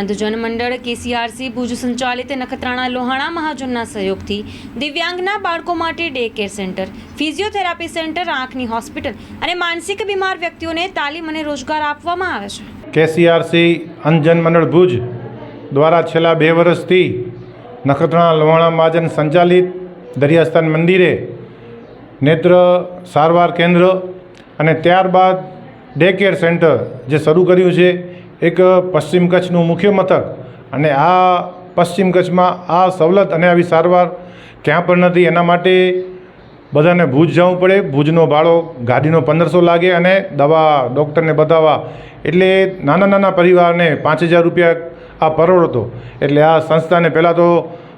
Andhjan Mandal KCRC, Bhuj સંચાલિત નખત્રાણા, લોહાણા મહાજનના સહયોગથી દિવ્યાંગના બાળકો માટે day care centre, physiotherapy centre, આંખની હોસ્પિટલ અને માનસિક બીમાર વ્યક્તિઓને તાલીમ અને રોજગાર આપવામાં આવે છે. કેસીઆરસી અંજન મંડળ ભુજ દ્વારા છેલ્લા બે વર્ષથી નખત્રાણા, લોહાણા મહાજન સંચાલિત દરિયાસ્થાન મંદિરે નેત્ર સારવાર કેન્દ્ર અને ત્યારબાદ ડે કેર સેન્ટર જે શરૂ કર્યું છે એક પશ્ચિમ કચ્છનું મુખ્ય મથક. અને આ પશ્ચિમ કચ્છમાં આ સવલત અને આવી સારવાર ક્યાં પણ નથી, એના માટે બધાને ભુજ જવું પડે. ભુજનો ભાડો ગાડીનો પંદરસો લાગે અને દવા ડૉક્ટરને બતાવવા. એટલે નાના નાના પરિવારને પાંચ હજાર રૂપિયા આ પરવડતો એટલે આ સંસ્થાને પહેલાં તો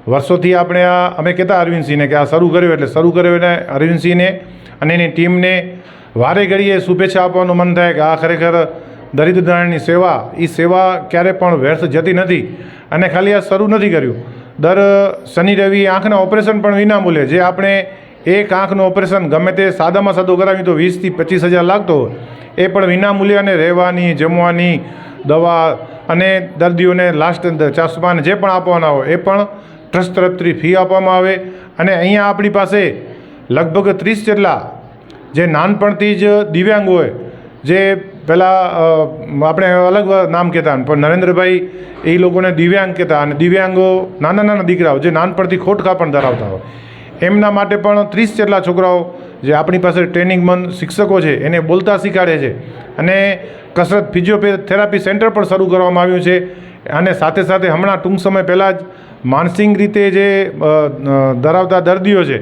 વર્ષોથી આપણે આ, અમે કહેતા અરવિંદસિંહને કે આ શરૂ કર્યું એટલે શરૂ કર્યું એને અરવિંદસિંહને. અને એની ટીમને વારે ઘડીએ શુભેચ્છા આપવાનું મન થાય કે આ ખરેખર દરિદ્ર સેવા એ સેવા ક્યારે પણ વ્યર્થ જતી નથી અને ખાલી આ શરૂ નથી કર્યું. દર શનિ, રવિ આંખના ઓપરેશન પણ વિનામૂલ્ય જે આપણે એક આંખનું ઓપરેશન ગમે તે સાદામાં સાદું કરાવી તો વીસથી પચીસ હજાર લાગતો એ પણ વિનામૂલ્યે અને રહેવાની, જમવાની, દવા અને દર્દીઓને લાસ્ટ ચશ્માને જે પણ આપવાના હોય, એ પણ ટ્રસ્ટ તરફથી ફી આપવામાં આવે. અને અહીંયા આપણી પાસે લગભગ ત્રીસ જેટલા જે નાનપણથી જ દિવ્યાંગ હોય, જે પહેલાં આપણે અલગ નામ કહેતા પણ નરેન્દ્રભાઈ એ લોકોને દિવ્યાંગ કહેતા અને દિવ્યાંગો નાના નાના દીકરાઓ, જે નાનપણથી ખોટખા પણ ધરાવતા હોય. એમના માટે પણ ત્રીસ જેટલા છોકરાઓ જે આપણી પાસે ટ્રેનિંગમંદ શિક્ષકો છે, એને બોલતા શીખાડે છે. અને કસરત ફિઝિયોથેરાપી સેન્ટર પણ શરૂ કરવામાં આવ્યું છે. અને સાથે સાથે હમણાં ટૂંક સમય પહેલાં જ માનસિક રીતે જે ધરાવતા દર્દીઓ છે,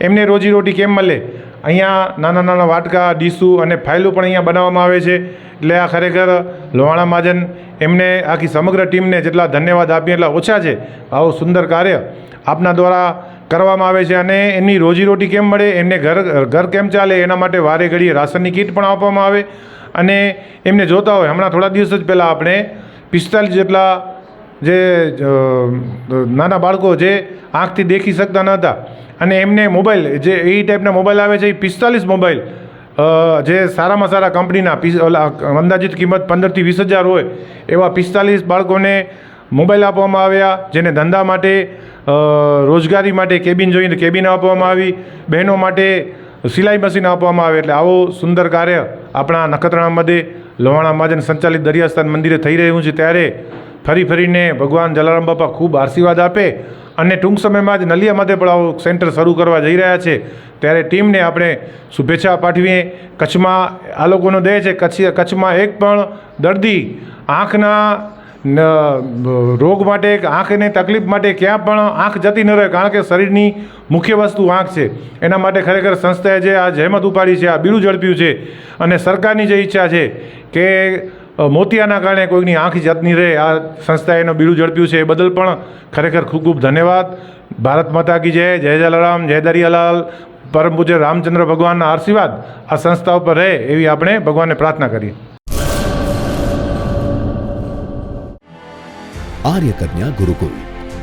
એમને રોજીરોટી કેમ મળે? અહીંયા નાના નાના વાટકા ડીશું અને ફાઇલો પણ અહીંયા બનાવવામાં આવે છે. એટલે આ ખરેખર લોહાણા મહાજન એમને આખી સમગ્ર ટીમને જેટલા ધન્યવાદ આપીએ એટલા ઓછા છે. આવું સુંદર કાર્ય આપના દ્વારા કરવામાં આવે છે અને એમની રોજીરોટી કેમ મળે, એમને ઘર ઘર કેમ ચાલે, એના માટે વારે ઘડીએ રાશનની કીટ પણ આપવામાં આવે. અને એમને જોતા હોય, હમણાં થોડા દિવસ જ પહેલાં આપણે પિસ્તાલીસ જેટલા જે નાના બાળકો જે આંખથી દેખી શકતા ન હતા. અને એમને મોબાઈલ, જે એ ટાઈપના મોબાઈલ આવે છે, એ પિસ્તાલીસ મોબાઈલ જે સારામાં સારા કંપનીના ઓલા અંદાજિત કિંમત પંદરથી વીસ હજાર હોય, એવા પિસ્તાલીસ બાળકોને મોબાઈલ આપવામાં આવ્યા, જેને ધંધા માટે રોજગારી માટે કેબિન જોઈને કેબિન આપવામાં આવી, બહેનો માટે સિલાઈ મશીન આપવામાં આવે. એટલે આવું સુંદર કાર્ય આપણા નખત્રાણા મધ્યે લોહાણા મહાજન સંચાલિત દરિયાસ્થાન મંદિરે થઈ રહ્યું છે. ત્યારે ફરી ફરીને ભગવાન જલારામ બાપા ખૂબ આશીર્વાદ આપે અને ટૂંક સમયમાં જ નલિયા માટે પણ આવું સેન્ટર શરૂ કરવા જઈ રહ્યા છે. ત્યારે ટીમને આપણે શુભેચ્છા પાઠવીએ. કચ્છમાં આ લોકોનો દેહ છે. કચ્છ, કચ્છમાં એક પણ દર્દી આંખના રોગ માટે, આંખની તકલીફ માટે ક્યાં પણ આંખ જતી ન રહે, કારણ કે શરીરની મુખ્ય વસ્તુ આંખ છે. એના માટે ખરેખર સંસ્થાએ જે આ જહેમત ઉપાડી છે, આ બીડું ઝડપ્યું છે અને સરકારની જે ઈચ્છા છે કે મોતિયાના કારણે કોઈની આંખ જતની રહે આ સંસ્થાએ એનું બીડું ઝડપ્યું છે એ બદલ પણ ખરેખર ખૂબ ખૂબ ધન્યવાદ ભારત માતા કી જય જય જલારામ જય દરિયાલાલ પરમ પૂજ્ય રામચંદ્ર ભગવાનના આશીર્વાદ આ સંસ્થા ઉપર રહે એવી આપણે ભગવાનને પ્રાર્થના કરીએ आर्य कन्या गुरुकुल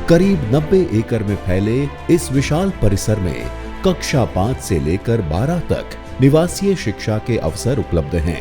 करीब 90 एकड़ में फैले इस विशाल परिसर में कक्षा पाँच से लेकर बारह तक निवासीय शिक्षा के अवसर उपलब्ध हैं